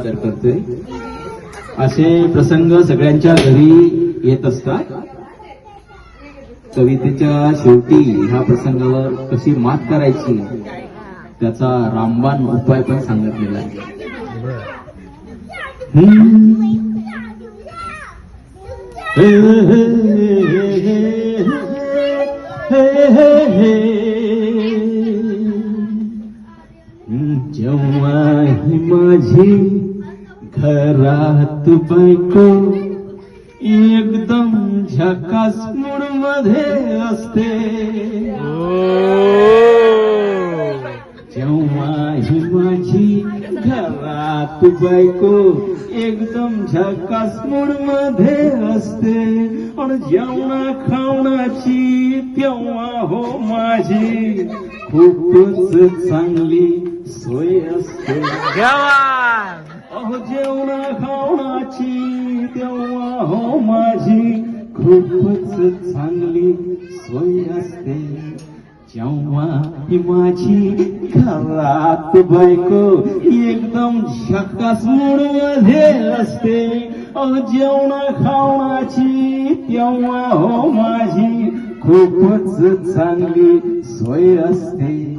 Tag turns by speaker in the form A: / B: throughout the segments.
A: सादर करतोय. असे प्रसंग सगळ्यांच्या घरी येत असतात. कवितेच्या शेवटी ह्या प्रसंगावर कशी मात करायची त्याचा रामबाण उपाय पण सांगितलेला आहे. जेव्हा माझी रात बायको एकदम झकास मूडमध्ये असते. जेव्हा ही माझी घरात बायको एकदम झकास मूडमध्ये असते. आणि जेवणा खावणाची तेव्हा हो माझी खूपच चांगली सोय असते. जेवणा खावणाची तेव्हा हो माझी खूपच चांगली सोय असते. जेव्हा ही माझी घरात बायको एकदम झकास मूडमध्ये असते. जेवणा खावणाची तेव्हा हो माझी खूपच चांगली सोय असते.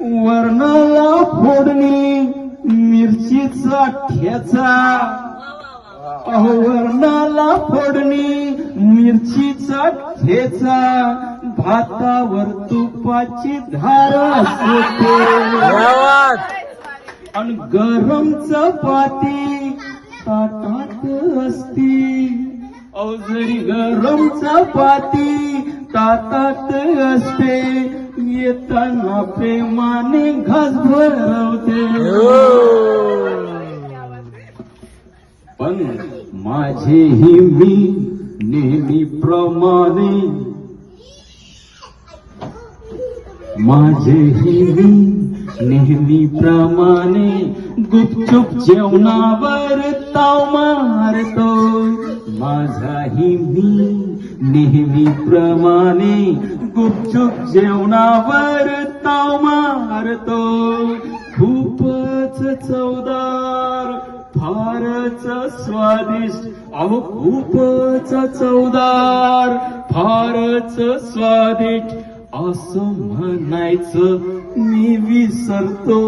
A: वर्णाला फोडणी मिरचीचा ठेचा. अहो वर्णाला फोडणी मिरचीचा ठेचा. भातावर तुपाची धार असते. आणि गरम चपाती ताटात असती. अहो जरी गरम चपाती ताटात असते येताना प्रेमाने घास भरवते. पण माझेही मी नेहमीप्रमाणे माझेही मी नेहमीप्रमाणे गुपचूप जेवणावर ताव मारतो माझाही मी नेहमीप्रमाणे गुपचूप जेवणावर ताव मारतो खूपच चवदार फारच स्वादिष्ट अहो खूपच चवदार फारच स्वादिष्ट. असं म्हणायचं मी विसरतो.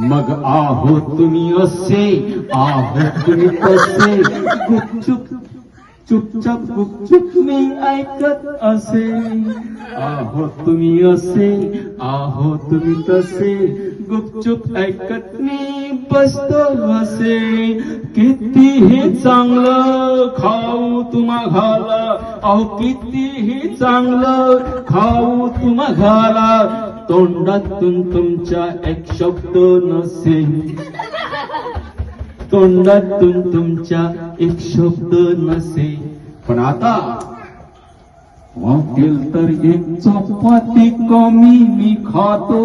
A: मग आहो तुम्ही असे आहो तुम्ही तसे गुपचूप चुपचाप गुपचुप मी ऐकत असे. आहो तुम्ही असे आहो तुम्ही तसे. गुपचुप ऐकत मी बसतो असे. कितीही चांगलं खाऊ तुम्हा घाला. अहो कितीही चांगलं खाऊ तुम्हा घाला. तोंडातून तुमच्या एक शब्द नसे. तोंडातून तुमच्या एक शब्द नसे. पण आता वाटेल तर एक चपाती कमी मी खातो.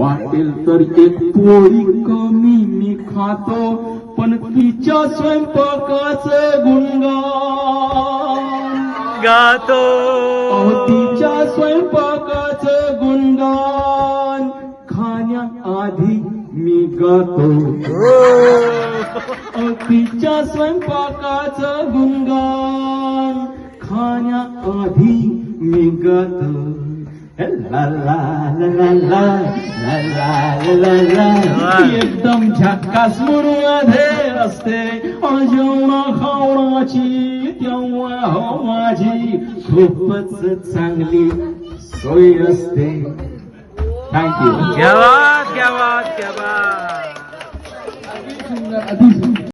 A: वाटेल तर एक पोळी कमी मी खातो. पण तिच्या स्वयंपाकाचं गुणगान.
B: गातो.
A: तिच्या स्वयंपाकाचं गुणगान. जातो. तिच्या स्वयंपाकाचा गुणगान खाण्याआधी मी गातो एकदम झक्कास मुरुमध्ये असते. जेवणा खावणाची तेव्हा हो माझी. खूपच चांगली सोय असते. थँक्यू
B: क्या बात क्या बात क्या बात.
A: من اديزي